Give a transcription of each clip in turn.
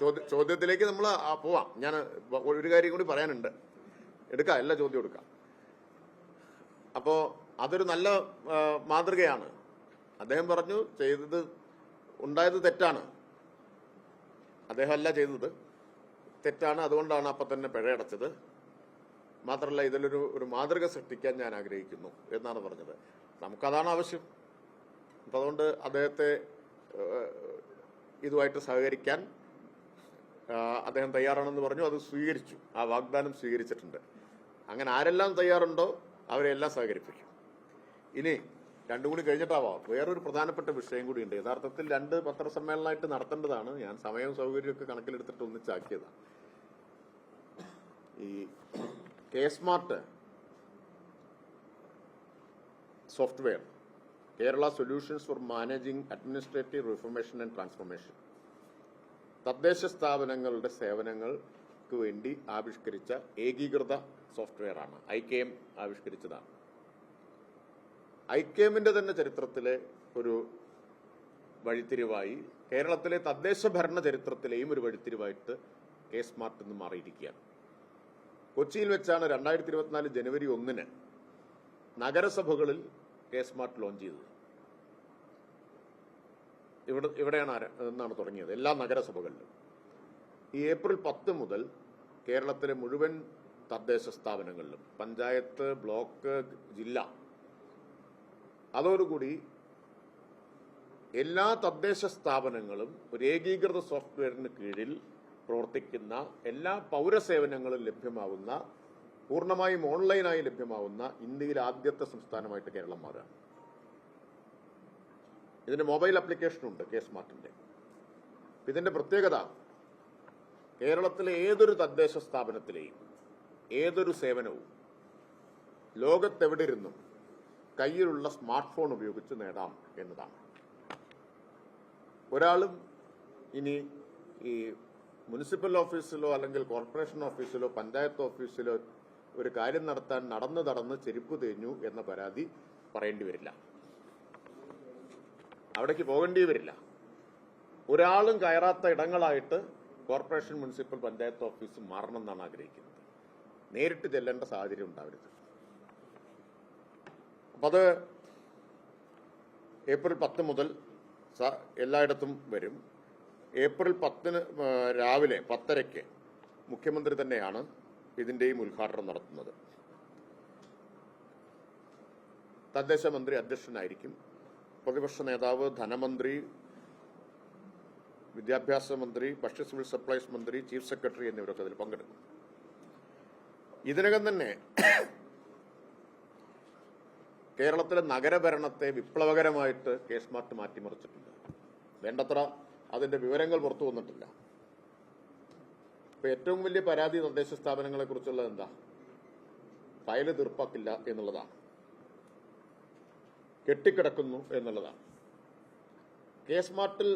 ചോദ്യ ചോദ്യത്തിലേക്ക് നമ്മൾ പോവാം. ഞാൻ ഒരു കാര്യം കൂടി പറയാനുണ്ട്. എടുക്കാം എല്ലാ ചോദ്യം എടുക്കാം. അപ്പോ അതൊരു നല്ല മാതൃകയാണ്. അദ്ദേഹം പറഞ്ഞു ചെയ്തത് ഉണ്ടായത് തെറ്റാണ്. അദ്ദേഹം അല്ല ചെയ്തത്. തെറ്റാണ് അതുകൊണ്ടാണ് അപ്പൊ തന്നെ പിഴയടച്ചത്. മാത്രമല്ല ഇതിലൊരു ഒരു മാതൃക സൃഷ്ടിക്കാൻ ഞാൻ ആഗ്രഹിക്കുന്നു എന്നാണ് പറഞ്ഞത്. നമുക്കതാണ് ആവശ്യം. അപ്പൊ അതുകൊണ്ട് അദ്ദേഹത്തെ ഇതുമായിട്ട് സഹകരിക്കാൻ അദ്ദേഹം തയ്യാറാണെന്ന് പറഞ്ഞു അത് സ്വീകരിച്ചു. ആ വാഗ്ദാനം സ്വീകരിച്ചിട്ടുണ്ട്. അങ്ങനെ ആരെല്ലാം തയ്യാറുണ്ടോ അവരെല്ലാം സഹകരിപ്പിക്കും. ഇനി രണ്ടും കൂടി കഴിഞ്ഞിട്ടാവാം. വേറൊരു പ്രധാനപ്പെട്ട വിഷയം കൂടിയുണ്ട് യഥാർത്ഥത്തിൽ രണ്ട് പത്രസമ്മേളനമായിട്ട് നടത്തേണ്ടതാണ്. ഞാൻ സമയവും സൗകര്യമൊക്കെ കണക്കിലെടുത്തിട്ട് ഒന്നിച്ചാക്കിയതാണ് ഈ K smart software Kerala solutions for managing administrative reformation and transformation. തദ്ദേശ സ്ഥാപനങ്ങളുടെ സേവനങ്ങൾക്ക് വേണ്ടി ആവിഷ്കരിച്ച ഏകീകൃത സോഫ്റ്റ്വെയറാണ് ഐ കെ എം ആവിഷ്കരിച്ചതാണ്. ഐ കെ എമ്മിന്റെ തന്നെ ചരിത്രത്തിലെ ഒരു വഴിത്തിരിവായി കേരളത്തിലെ തദ്ദേശ ഭരണ ചരിത്രത്തിലെയും ഒരു വഴിത്തിരിവായിട്ട് കെ സ്മാർട്ട് എന്ന് മാറിയിരിക്കുകയാണ്. കൊച്ചിയിൽ വെച്ചാണ് രണ്ടായിരത്തി ഇരുപത്തിനാല് ജനുവരി ഒന്നിന് നഗരസഭകളിൽ കെ സ്മാർട്ട് ലോഞ്ച് ചെയ്തത്. ഇവിടെ ഇവിടെയാണ് എന്നാണ് തുടങ്ങിയത്. എല്ലാ നഗരസഭകളിലും. ഈ ഏപ്രിൽ പത്ത് മുതൽ കേരളത്തിലെ മുഴുവൻ തദ്ദേശ സ്ഥാപനങ്ങളിലും പഞ്ചായത്ത് ബ്ലോക്ക് ജില്ല അതോടുകൂടി എല്ലാ തദ്ദേശ സ്ഥാപനങ്ങളും ഒരു ഏകീകൃത സോഫ്റ്റ്വെയറിന് കീഴിൽ പ്രവർത്തിക്കുന്ന എല്ലാ പൗരസേവനങ്ങളും ലഭ്യമാവുന്ന പൂർണമായും ഓൺലൈനായി ലഭ്യമാവുന്ന ഇന്ത്യയിലെ ആദ്യത്തെ സംസ്ഥാനമായിട്ട് കേരളം മാറുകയാണ്. ഇതിന് മൊബൈൽ ആപ്ലിക്കേഷൻ ഉണ്ട് കെ സ്മാർട്ടിന്റെ ഇതിന്റെ പ്രത്യേകത കേരളത്തിലെ ഏതൊരു തദ്ദേശ സ്ഥാപനത്തിലെയും ഏതൊരു സേവനവും ലോകത്തെവിടെ ഇരുന്നും കയ്യിലുള്ള സ്മാർട്ട് ഫോൺ ഉപയോഗിച്ച് നേടാം എന്നതാണ്. ഒരാളും ഇനി ഈ മുനിസിപ്പൽ ഓഫീസിലോ അല്ലെങ്കിൽ കോർപ്പറേഷൻ ഓഫീസിലോ പഞ്ചായത്ത് ഓഫീസിലോ ഒരു കാര്യം നടത്താൻ നടന്നു നടന്ന് ചെരുപ്പ് തേഞ്ഞു എന്ന പരാതി പറയേണ്ടി വരില്ല. അവിടേക്ക് പോകേണ്ടി വരില്ല. ഒരാളും കയറാത്ത ഇടങ്ങളായിട്ട് കോർപ്പറേഷൻ മുനിസിപ്പൽ പഞ്ചായത്ത് ഓഫീസ് മാറണം എന്നാണ് ആഗ്രഹിക്കുന്നത്. നേരിട്ട് ചെല്ലേണ്ട സാഹചര്യം ഉണ്ടാവരുത്. അപ്പൊ അത് ഏപ്രിൽ പത്ത് മുതൽ എല്ലായിടത്തും വരും. ഏപ്രിൽ പത്തിന് രാവിലെ പത്തരയ്ക്ക് മുഖ്യമന്ത്രി തന്നെയാണ് ഇതിന്റെയും ഉദ്ഘാടനം നടത്തുന്നത്. തദ്ദേശ മന്ത്രി അധ്യക്ഷനായിരിക്കും. പ്രതിപക്ഷ നേതാവ് ധനമന്ത്രി വിദ്യാഭ്യാസ മന്ത്രി ഭക്ഷ്യ സിവിൽ സപ്ലൈസ് മന്ത്രി ചീഫ് സെക്രട്ടറി എന്നിവരൊക്കെ അതിൽ പങ്കെടുക്കും. ഇതിനകം തന്നെ കേരളത്തിലെ നഗരഭരണത്തെ വിപ്ലവകരമായിട്ട് കെ സ്മാർട്ട് മാറ്റിമറിച്ചിട്ടുണ്ട്. വേണ്ടത്ര അതിന്റെ വിവരങ്ങൾ പുറത്തു വന്നിട്ടില്ല. ഇപ്പൊ ഏറ്റവും വലിയ പരാതി തദ്ദേശ സ്ഥാപനങ്ങളെ കുറിച്ചുള്ളത് എന്താ? ഫയൽ തീർപ്പാക്കില്ല എന്നുള്ളതാണ്. കെട്ടിക്കിടക്കുന്നു എന്നുള്ളതാണ്. കെ സ്മാർട്ടിൽ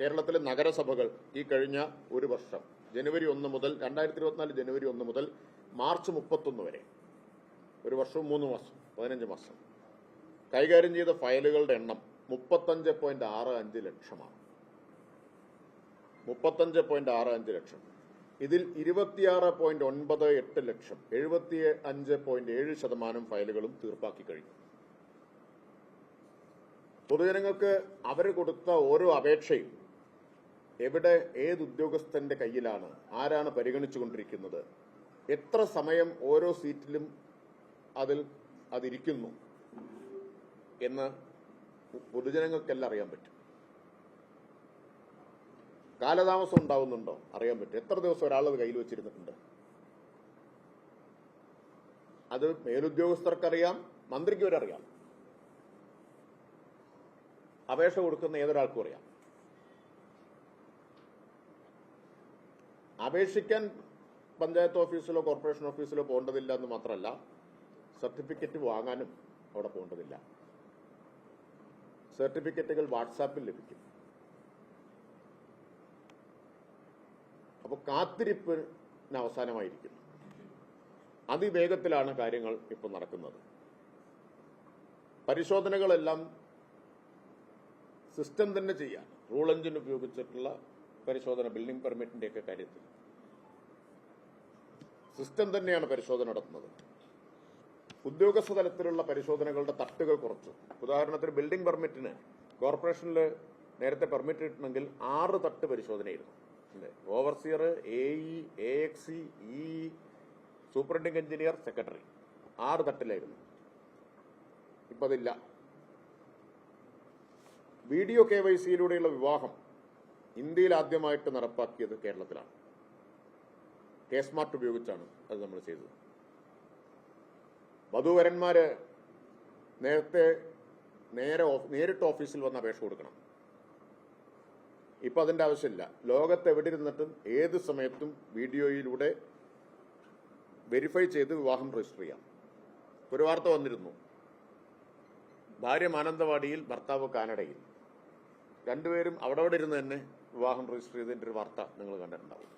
കേരളത്തിലെ നഗരസഭകൾ ഈ കഴിഞ്ഞ ഒരു വർഷം ജനുവരി ഒന്ന് മുതൽ രണ്ടായിരത്തി ഇരുപത്തിനാല് ജനുവരി ഒന്ന് മുതൽ മാർച്ച് മുപ്പത്തൊന്ന് വരെ ഒരു വർഷവും മൂന്ന് മാസം പതിനഞ്ച് മാസം കൈകാര്യം ചെയ്ത ഫയലുകളുടെ എണ്ണം മുപ്പത്തഞ്ച് പോയിന്റ് ആറ് അഞ്ച് ലക്ഷമാണ്. മുപ്പത്തഞ്ച് പോയിന്റ് ആറ് അഞ്ച് ലക്ഷം. ഇതിൽ ഇരുപത്തിയാറ് പോയിന്റ് ഒൻപത് എട്ട് ലക്ഷം എഴുപത്തി അഞ്ച് പോയിന്റ് ഏഴ് ശതമാനം ഫയലുകളും തീർപ്പാക്കി കഴിഞ്ഞു. പൊതുജനങ്ങൾക്ക് അവർ കൊടുത്ത ഓരോ അപേക്ഷയും എവിടെ ഏത് ഉദ്യോഗസ്ഥന്റെ കയ്യിലാണ് ആരാണ് പരിഗണിച്ചുകൊണ്ടിരിക്കുന്നത് എത്ര സമയം ഓരോ സീറ്റിലും അതിൽ അതിരിക്കുന്നു എന്ന് പൊതുജനങ്ങൾക്കെല്ലാം അറിയാൻ പറ്റും. കാലതാമസം ഉണ്ടാവുന്നുണ്ടോ? അറിയാൻ പറ്റും. എത്ര ദിവസം ഒരാളത് കയ്യിൽ വെച്ചിരുന്നിട്ടുണ്ട്? അത് മേലുദ്യോഗസ്ഥർക്കറിയാം മന്ത്രിക്ക് വരെ അറിയാം അപേക്ഷ കൊടുക്കുന്ന ഏതൊരാൾക്കും അറിയാം. അപേക്ഷിക്കാൻ പഞ്ചായത്ത് ഓഫീസിലോ കോർപ്പറേഷൻ ഓഫീസിലോ പോകേണ്ടതില്ല എന്ന് മാത്രമല്ല സർട്ടിഫിക്കറ്റ് വാങ്ങാനും അവിടെ പോകേണ്ടതില്ല. സർട്ടിഫിക്കറ്റുകൾ വാട്സാപ്പിൽ ലഭിക്കും. അപ്പോൾ കാത്തിരിപ്പിന് അവസാനമായിരിക്കും അതിവേഗത്തിലാണ് കാര്യങ്ങൾ ഇപ്പോൾ നടക്കുന്നത്. പരിശോധനകളെല്ലാം സിസ്റ്റം തന്നെ ചെയ്യാൻ റൂൾ എഞ്ചിൻ ഉപയോഗിച്ചിട്ടുള്ള പരിശോധന ബിൽഡിംഗ് പെർമിറ്റിന്റെയൊക്കെ കാര്യത്തിൽ. സിസ്റ്റം തന്നെയാണ് പരിശോധന നടത്തുന്നത്. ഉദ്യോഗസ്ഥ തലത്തിലുള്ള പരിശോധനകളുടെ തട്ടുകൾ കുറച്ചു. ഉദാഹരണത്തിന് ബിൽഡിംഗ് പെർമിറ്റിന് കോർപ്പറേഷനിൽ നേരത്തെ പെർമിറ്റ് കിട്ടണമെങ്കിൽ ആറ് തട്ട് പരിശോധനയായിരുന്നു. അല്ലേ? Overseer A E A X E superintending engineer secretary. ആറ് തട്ടിലായിരുന്നു. ഇപ്പൊ അതില്ല വീഡിയോ കെ വൈ സിയിലൂടെയുള്ള വിവാഹം ഇന്ത്യയിൽ ആദ്യമായിട്ട് നടപ്പാക്കിയത് കേരളത്തിലാണ്. കെ സ്മാർട്ട് ഉപയോഗിച്ചാണ് അത് നമ്മൾ ചെയ്തത്. വധുവരന്മാര് നേരത്തെ നേരെ നേരിട്ട് ഓഫീസിൽ വന്ന് അപേക്ഷ കൊടുക്കണം. ഇപ്പൊ അതിന്റെ ആവശ്യമില്ല. ലോകത്ത് എവിടെ ഇരുന്നിട്ടും ഏത് സമയത്തും വീഡിയോയിലൂടെ വെരിഫൈ ചെയ്ത് വിവാഹം രജിസ്റ്റർ ചെയ്യാം. ഒരു വാർത്ത വന്നിരുന്നു. ഭാര്യ മാനന്തവാടിയിൽ ഭർത്താവ് കാനഡയിൽ. രണ്ടുപേരും അവിടെ അവിടെ ഇരുന്ന് തന്നെ വിവാഹം രജിസ്റ്റർ ചെയ്തതിന്റെ ഒരു വാർത്ത നിങ്ങൾ കണ്ടിട്ടുണ്ടാവും.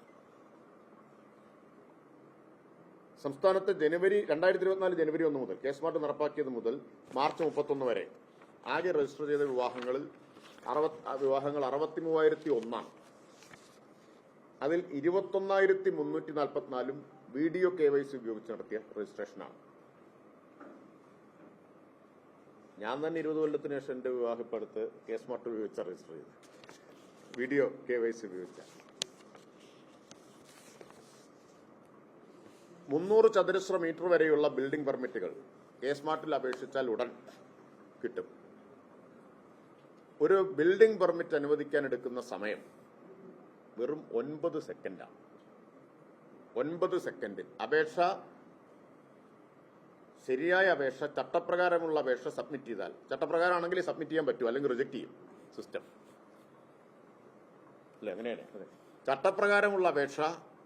സംസ്ഥാനത്ത് ജനുവരി രണ്ടായിരത്തി ഇരുപത്തിനാല് ജനുവരി ഒന്ന് മുതൽ കേസ് മാർട്ട് നടപ്പാക്കിയത് മുതൽ മാർച്ച് മുപ്പത്തൊന്ന് വരെ ആകെ രജിസ്റ്റർ ചെയ്ത വിവാഹങ്ങളിൽ അറുപത് വിവാഹങ്ങൾ അറുപത്തി മൂവായിരത്തി ഒന്നാണ് അതിൽ ഇരുപത്തൊന്നായിരത്തി മുന്നൂറ്റി നാൽപ്പത്തിനാലും വീഡിയോ കെ വൈ സി ഉപയോഗിച്ച് നടത്തിയ രജിസ്ട്രേഷനാണ് ഞാൻ തന്നെ ഇരുപത് കൊല്ലത്തിന് ശേഷം എന്റെ വിവാഹപ്പെടുത്ത് കെ സ്മാർട്ട് ഉപയോഗിച്ച രജിസ്റ്റർ ചെയ്തു. വീഡിയോ കെ വൈ സി ഉപയോഗിച്ച. മുന്നൂറ് ചതുരശ്ര മീറ്റർ വരെയുള്ള ബിൽഡിംഗ് പെർമിറ്റുകൾ കെ സ്മാർട്ടിൽ അപേക്ഷിച്ചാൽ ഉടൻ കിട്ടും. ഒരു ബിൽഡിംഗ് പെർമിറ്റ് അനുവദിക്കാൻ എടുക്കുന്ന സമയം വെറും ഒൻപത് സെക്കൻഡാണ് ഒൻപത് സെക്കൻഡ് അപേക്ഷ ശരിയായ അപേക്ഷ ചട്ടപ്രകാരമുള്ള അപേക്ഷ സബ്മിറ്റ് ചെയ്താൽ ചട്ടപ്രകാരമാണെങ്കിൽ സബ്മിറ്റ് ചെയ്യാൻ പറ്റും അല്ലെങ്കിൽ റിജക്ട് ചെയ്യും സിസ്റ്റം അല്ലേ? അങ്ങനെയാണ്. ചട്ടപ്രകാരമുള്ള അപേക്ഷ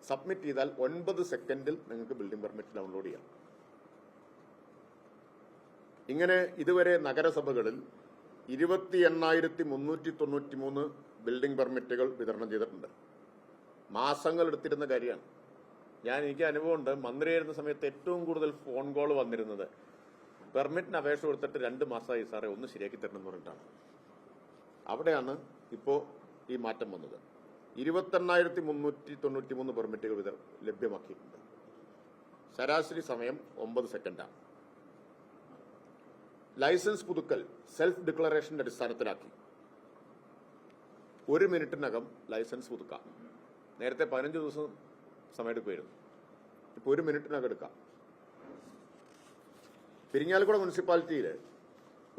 സബ്മിറ്റ് ചെയ്താൽ ഒൻപത് സെക്കൻഡിൽ നിങ്ങൾക്ക് ബിൽഡിംഗ് പെർമിറ്റ് ഡൗൺലോഡ് ചെയ്യാം. ഇങ്ങനെ ഇതുവരെ നഗരസഭകളിൽ ഇരുപത്തി എണ്ണായിരത്തി മുന്നൂറ്റി തൊണ്ണൂറ്റി മൂന്ന് ബിൽഡിംഗ് പെർമിറ്റുകൾ വിതരണം ചെയ്തിട്ടുണ്ട്. മാസങ്ങൾ എടുത്തിരുന്ന കാര്യമാണ്. ഞാൻ എനിക്ക് അനുഭവമുണ്ട്. മന്ത്രിയായിരുന്ന സമയത്ത് ഏറ്റവും കൂടുതൽ ഫോൺ കോൾ വന്നിരുന്നത്. പെർമിറ്റിന് അപേക്ഷ കൊടുത്തിട്ട് രണ്ട് മാസമായി സാറേ ഒന്ന് ശരിയാക്കി തരണം എന്ന് പറഞ്ഞിട്ടാണ്. അവിടെയാണ് ഇപ്പോൾ ഈ മാറ്റം വന്നത്. ഇരുപത്തെണ്ണായിരത്തി മുന്നൂറ്റി തൊണ്ണൂറ്റി മൂന്ന് പെർമിറ്റുകൾ വിത ലഭ്യമാക്കിയിട്ടുണ്ട്. ശരാശരി സമയം ഒമ്പത് സെക്കൻഡാണ് ലൈസൻസ് പുതുക്കൽ സെൽഫ് ഡിക്ലറേഷന്റെ അടിസ്ഥാനത്തിലാക്കി. ഒരു മിനിറ്റിനകം ലൈസൻസ് പുതുക്കാം. നേരത്തെ പതിനഞ്ച് ദിവസം സമയമെടുക്കുമായിരുന്നു ഇപ്പോൾ ഒരു മിനിറ്റിനകം എടുക്കാം. പെരിങ്ങാലക്കുട മുനിസിപ്പാലിറ്റിയിൽ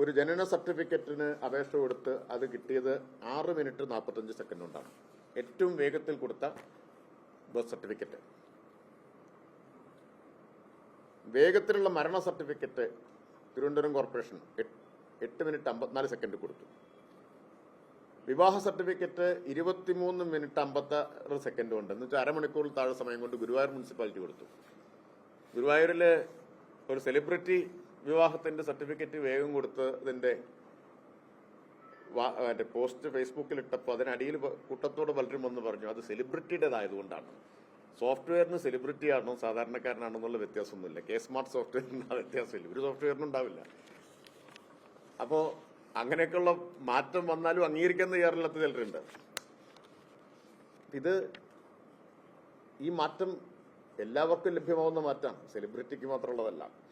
ഒരു ജനന സർട്ടിഫിക്കറ്റിന് അപേക്ഷ കൊടുത്ത് അത് കിട്ടിയത് ആറ് മിനിറ്റ് നാൽപ്പത്തഞ്ച് സെക്കൻഡ് കൊണ്ടാണ്. ഏറ്റവും വേഗത്തിൽ കൊടുത്ത ബർത്ത് സർട്ടിഫിക്കറ്റ്. വേഗത്തിലുള്ള മരണ സർട്ടിഫിക്കറ്റ് തിരുവനന്തപുരം കോർപ്പറേഷൻ എട്ട് മിനിറ്റ് അമ്പത്തിനാല് സെക്കൻഡ് കൊടുത്തു. വിവാഹ സർട്ടിഫിക്കറ്റ് ഇരുപത്തിമൂന്ന് മിനിറ്റ് അമ്പത്താറ് സെക്കൻഡ് കൊണ്ട് എന്ന് വെച്ചാൽ അരമണിക്കൂറിൽ താഴെ സമയം കൊണ്ട് ഗുരുവായൂർ മുനിസിപ്പാലിറ്റി കൊടുത്തു. ഗുരുവായൂരിൽ ഒരു സെലിബ്രിറ്റി വിവാഹത്തിന്റെ സർട്ടിഫിക്കറ്റ് വേഗം കൊടുത്തതിന്റെ മറ്റേ പോസ്റ്റ് ഫേസ്ബുക്കിൽ ഇട്ടപ്പോൾ അതിനടിയിൽ കൂട്ടത്തോട് പലരും വന്ന് പറഞ്ഞു അത് സെലിബ്രിറ്റിയുടേതായതുകൊണ്ടാണ്. സോഫ്റ്റ്വെയറിന് സെലിബ്രിറ്റിയാണോ സാധാരണക്കാരനാണോ എന്നുള്ള വ്യത്യാസമൊന്നുമില്ല. കെ സ്മാർട്ട് സോഫ്റ്റ്വെയറിന് ആ വ്യത്യാസമില്ല. ഒരു സോഫ്റ്റ്വെയറിനും ഉണ്ടാവില്ല അപ്പോ അങ്ങനെയൊക്കെയുള്ള മാറ്റം വന്നാലും അംഗീകരിക്കാൻ തയ്യാറില്ലാത്ത ചിലരുണ്ട്. ഇത് ഈ മാറ്റം എല്ലാവർക്കും ലഭ്യമാവുന്ന മാറ്റമാണ് സെലിബ്രിറ്റിക്ക് മാത്രമുള്ളതല്ല.